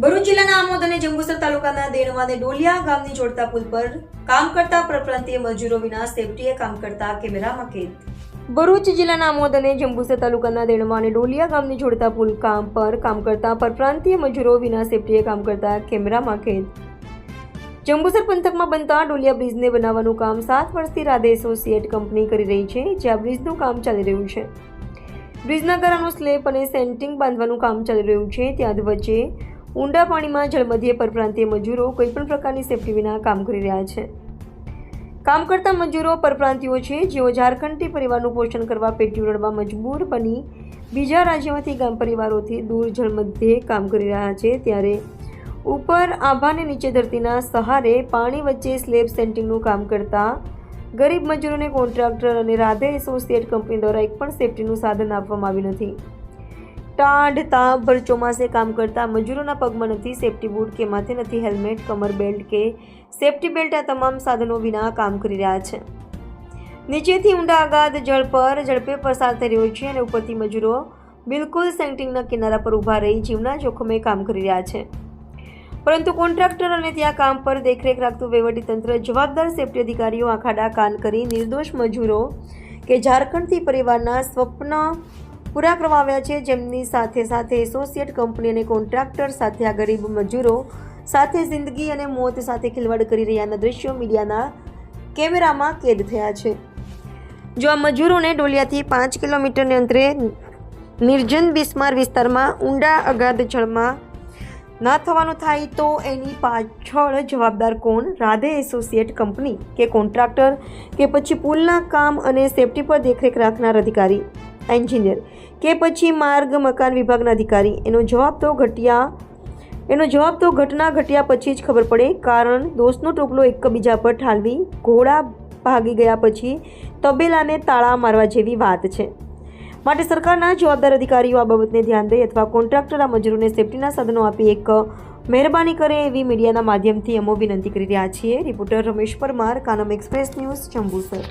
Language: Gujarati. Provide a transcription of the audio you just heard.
ભરૂચ જિલ્લાના આમોદ અને જંબુસર તાલુકાના દેણવા અને ડોલિયા ગામની જોડતા પુલ પર કામ કરતા પ્રપ્રાંતીય મજૂરો વિના સેફટીએ કામ કરતા કેમેરામાં કેદ. ભરૂચ જિલ્લાના આમોદ અને જંબુસર તાલુકાના દેણવા અને ડોલિયા ગામની જોડતા પુલ કામ પર કામ કરતા પરપ્રાંતીય મજૂરો વિના સેફટીએ કામ કરતા કેમેરામાં કેદ. જંબુસર પંથકમાં બનતા ડોલિયા બ્રિજને બનાવવાનું કામ સાત વર્ષથી રાધે એસોસિએટ કંપની કરી રહી છે, જ્યાં બ્રિજનું કામ ચાલી રહ્યું છે. બ્રિજના ગારાનો સ્લેબ અને સેન્ટિંગ બાંધવાનું કામ ચાલી રહ્યું છે, ત્યાં વચ્ચે ઊંડા પાણીમાં જળમધ્ય પરપ્રાંતીય મજૂરો કોઈપણ પ્રકારની સેફટી વિના કામ કરી રહ્યા છે. કામ કરતા મજૂરો પરપ્રાંતિયો છે, જેઓ ઝારખંડથી પરિવારનું પોષણ કરવા પેટી રડવા મજબૂર બની બીજા રાજ્યોમાંથી ગામ પરિવારોથી દૂર જળમધ્યે કામ કરી રહ્યા છે, ત્યારે ઉપર આભાને નીચે ધરતીના સહારે પાણી વચ્ચે સ્લેબ સેન્ટિંગનું કામ કરતા ગરીબ મજૂરોને કોન્ટ્રાક્ટર અને રાધે એસોસિએટ કંપની દ્વારા એક પણ સેફટીનું સાધન આપવામાં આવ્યું નથી. ટાઢ તાપ ભર ચોમાસે કામ કરતા મજૂરોના પગમાં નથી સેફ્ટી બૂટ કે માથે નથી હેલ્મેટ કમર બેલ્ટ કે સેફ્ટી બેલ્ટ આ તમામ સાધનો વિના કામ કરી રહ્યા છે. નીચેથી ઊંડા આઘાત જળ પર ઝડપે પસાર થઈ રહ્યો છે અને ઉપરથી મજૂરો બિલકુલ સેન્ટિંગના કિનારા પર ઊભા રહી જીવના જોખમે કામ કરી રહ્યા છે. પરંતુ કોન્ટ્રાક્ટર અને ત્યાં કામ પર દેખરેખ રાખતું વહીવટીતંત્ર જવાબદાર સેફ્ટી અધિકારીઓ આખાડા કાન કરી નિર્દોષ મજૂરો કે ઝારખંડથી પરિવારના સ્વપ્ન પૂરા કરવા આવ્યા છે. જેમની સાથે સાથે એસોસિએટ કંપની અને કોન્ટ્રાક્ટર સાથે આ ગરીબ મજૂરો સાથે જિંદગી અને મોત સાથે ખિલવાડ કરી રહ્યાના દ્રશ્યો મીડિયાના કેમેરામાં કેદ થયા છે. જો આ મજૂરોને ડોલિયાથી પાંચ કિલોમીટરને અંતરે નિર્જન બિસ્માર વિસ્તારમાં ઊંડા અગાધ જળમાં ના થવાનું થાય તો એની પાછળ જવાબદાર કોણ? રાધે એસોસિએટ કંપની કે કોન્ટ્રાક્ટર કે પછી પુલના કામ અને સેફટી પર દેખરેખ રાખનાર અધિકારી. એન્જિનિયર, કે પછી માર્ગ મકાન વિભાગના અધિકારી. એનો જવાબ તો ઘટ્યા, એનો જવાબ તો ઘટના ઘટ્યા પછી જ ખબર પડે, કારણ દોષનો ટોપલો એકબીજા પર ઠાલવી, ઘોડા ભાગી ગયા પછી તબેલાને તાળા મારવા જેવી વાત છે. માટે સરકારના જવાબદાર અધિકારીઓ આ બાબતને ધ્યાન દે અથવા કોન્ટ્રાક્ટર આ મજૂરોને સેફટીના સાધનો આપી એક મહેરબાની કરે એવી મીડિયાના માધ્યમથી અમો વિનંતી કરી રહ્યા છીએ. Reporter Ramesh Parmar, Kanam express news, Jambusar.